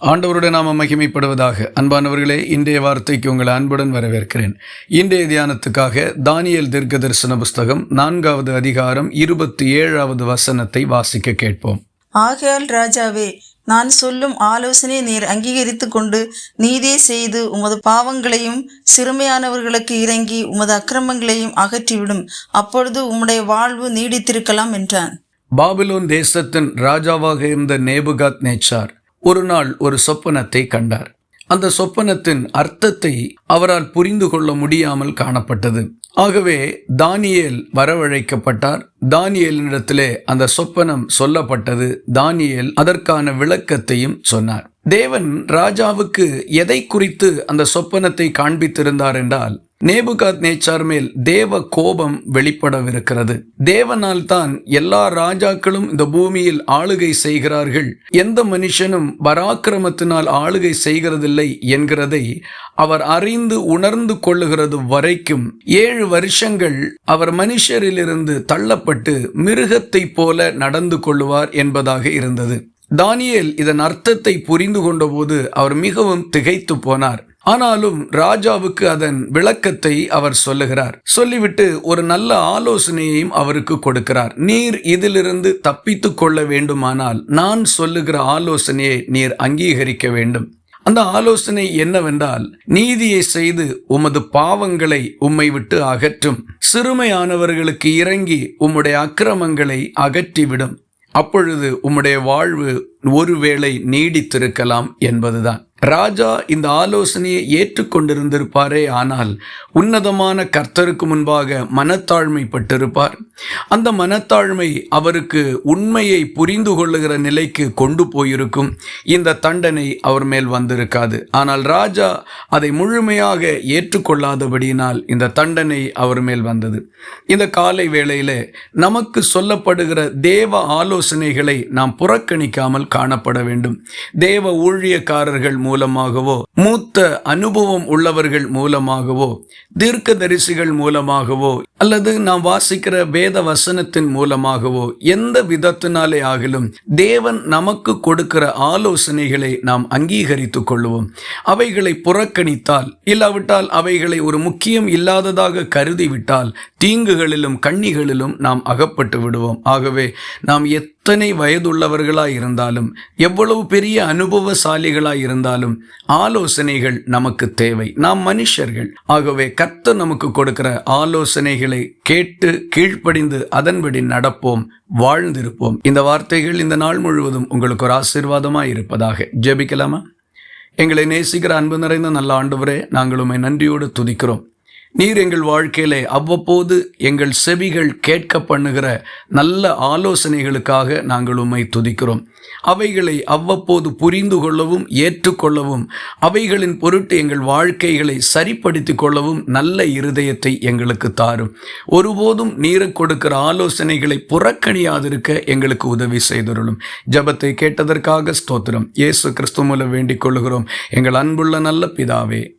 ஆண்டவருடைய நாம மகிமைப்படுவதாக. அன்பானவர்களே இன்றைய வார்த்தைக்கு உங்களை அன்புடன் வரவேற்கிறேன். இன்றைய தியானத்துக்காக தானியேல் தீர்க்க தரிசன புஸ்தகம் நான்காவது அதிகாரம் இருபத்தி ஏழாவது வசனத்தை வாசிக்க கேட்போம். ஆகையால் ராஜாவே நான் சொல்லும் ஆலோசனை நீர் அங்கீகரித்து கொண்டு நீதே செய்து உமது பாவங்களையும் சிறுமையானவர்களுக்கு இறங்கி உமது அக்கிரமங்களையும் அகற்றிவிடும். அப்பொழுது உம்முடைய வாழ்வு நீடித்திருக்கலாம் என்றான். பாபிலோன் தேசத்தின் ராஜாவாக இருந்த நேபுகாத் நேச்சார் ஒரு நாள் ஒரு சொப்பனத்தை கண்டார். அந்த சொப்பனத்தின் அர்த்தத்தை அவரால் புரிந்து கொள்ள முடியாமல் காணப்பட்டது. ஆகவே தானியேல் வரவழைக்கப்பட்டார். தானியலினிடத்திலே அந்த சொப்பனம் சொல்லப்பட்டது. தானியேல் அதற்கான விளக்கத்தையும் சொன்னார். தேவன் ராஜாவுக்கு எதை குறித்து அந்த சொப்பனத்தை காண்பித்திருந்தார் என்றால் நேபுகாத் நேச்சார் மேல் தேவ கோபம் வெளிப்படவிருக்கிறது. தேவனால் தான் எல்லா ராஜாக்களும் இந்த பூமியில் ஆளுகை செய்கிறார்கள். எந்த மனுஷனும் பராக்கிரமத்தினால் ஆளுகை செய்கிறதில்லை என்கிறதை அவர் அறிந்து உணர்ந்து கொள்ளுகிறது வரைக்கும் ஏழு வருஷங்கள் அவர் மனுஷரிலிருந்து தள்ளப்பட்டு மிருகத்தைப் போல நடந்து கொள்ளுவார் என்பதாக இருந்தது. தானியேல் இதன் அர்த்தத்தை புரிந்து கொண்டபோது அவர் மிகவும் திகைத்து போனார். ஆனாலும் ராஜாவுக்கு அதன் விளக்கத்தை அவர் சொல்லுகிறார். சொல்லிவிட்டு ஒரு நல்ல ஆலோசனையையும் அவருக்கு கொடுக்கிறார். நீர் இதிலிருந்து தப்பித்துக் கொள்ள வேண்டுமானால் நான் சொல்லுகிற ஆலோசனையை நீர் அங்கீகரிக்க வேண்டும். அந்த ஆலோசனை என்னவென்றால் நீதியை செய்து உமது பாவங்களை உம்மை விட்டு அகற்றும். சிறுமையானவர்களுக்கு இறங்கி உம்முடைய அக்கிரமங்களை அகற்றிவிடும். அப்பொழுது உம்முடைய வாழ்வு ஒருவேளை நீடித்திருக்கலாம் என்பதுதான். ராஜா இந்த ஆலோசனையை ஏற்றுக்கொண்டிருந்திருப்பாரே ஆனால் உன்னதமான கர்த்தருக்கு முன்பாக மனத்தாழ்மைப்பட்டிருப்பார். அந்த மனத்தாழ்மை அவருக்கு உண்மையை புரிந்து கொள்ளுகிற நிலைக்கு கொண்டு போயிருக்கும். இந்த தண்டனை அவர் மேல் வந்திருக்காது. ஆனால் ராஜா அதை முழுமையாக ஏற்றுக்கொள்ளாதபடியினால் இந்த தண்டனை அவர் மேல் வந்தது. இந்த காலை வேளையில நமக்கு சொல்லப்படுகிற தேவ ஆலோசனைகளை நாம் புறக்கணிக்காமல் காணப்பட வேண்டும். தேவ ஊழியக்காரர்கள் மூலமாகவோ மூத்த அனுபவம் உள்ளவர்கள் மூலமாகவோ தீர்க்க தரிசிகள் மூலமாகவோ அல்லது நாம் வாசிக்கிற வேத வேத வசனத்தின் மூலமாகவோ எந்த விதத்தினாலே ஆகிலும் தேவன் நமக்கு கொடுக்கிற ஆலோசனைகளை நாம் அங்கீகரித்துக் கொள்வோம் அவைகளை புறக்கணித்தால் இல்லாவிட்டால் அவைகளை ஒரு முக்கியம் இல்லாததாக கருதிவிட்டால் தீங்குகளிலும் கண்ணிகளிலும் நாம் அகப்பட்டு விடுவோம். ஆகவே நாம் எத்தனை வயதுள்ளவர்களாய் இருந்தாலும் எவ்வளவு பெரிய அனுபவசாலிகளாய் இருந்தாலும் ஆலோசனைகள் நமக்கு தேவை. நாம் மனுஷர்கள். ஆகவே கர்த்தர் நமக்கு கொடுக்கிற ஆலோசனைகளை கேட்டு கீழ்ப்படிந்து அதன்படி நடப்போம் வாழ்ந்திருப்போம். இந்த வார்த்தைகள் இந்த நாள் முழுவதும் உங்களுக்கு ஒரு ஆசீர்வாதமாக இருப்பதாக ஜெபிக்கலாமா? எங்களை நேசிக்கிற அன்பு நிறைந்த நல்ல ஆண்டவரே நாங்கள் உண்மை நன்றியோடு துதிக்கிறோம். நீர் எங்கள் வாழ்க்கையிலே அவ்வப்போது எங்கள் செவிகள் கேட்க பண்ணுகிற நல்ல ஆலோசனைகளுக்காக நாங்கள் உம்மை துதிக்கிறோம். அவைகளை அவ்வப்போது புரிந்து கொள்ளவும் ஏற்றுக்கொள்ளவும் அவைகளின் பொருட்டு எங்கள் வாழ்க்கைகளை சரிப்படுத்திக் கொள்ளவும் நல்ல இருதயத்தை எங்களுக்கு தாரும். ஒருபோதும் நீரை கொடுக்கிற ஆலோசனைகளை புறக்கணியாதிருக்க எங்களுக்கு உதவி செய்தருளும். ஜபத்தை கேட்டதற்காக ஸ்தோத்திரம். இயேசு கிறிஸ்து மூலம் வேண்டிக் கொள்கிறோம் எங்கள் அன்புள்ள நல்ல பிதாவே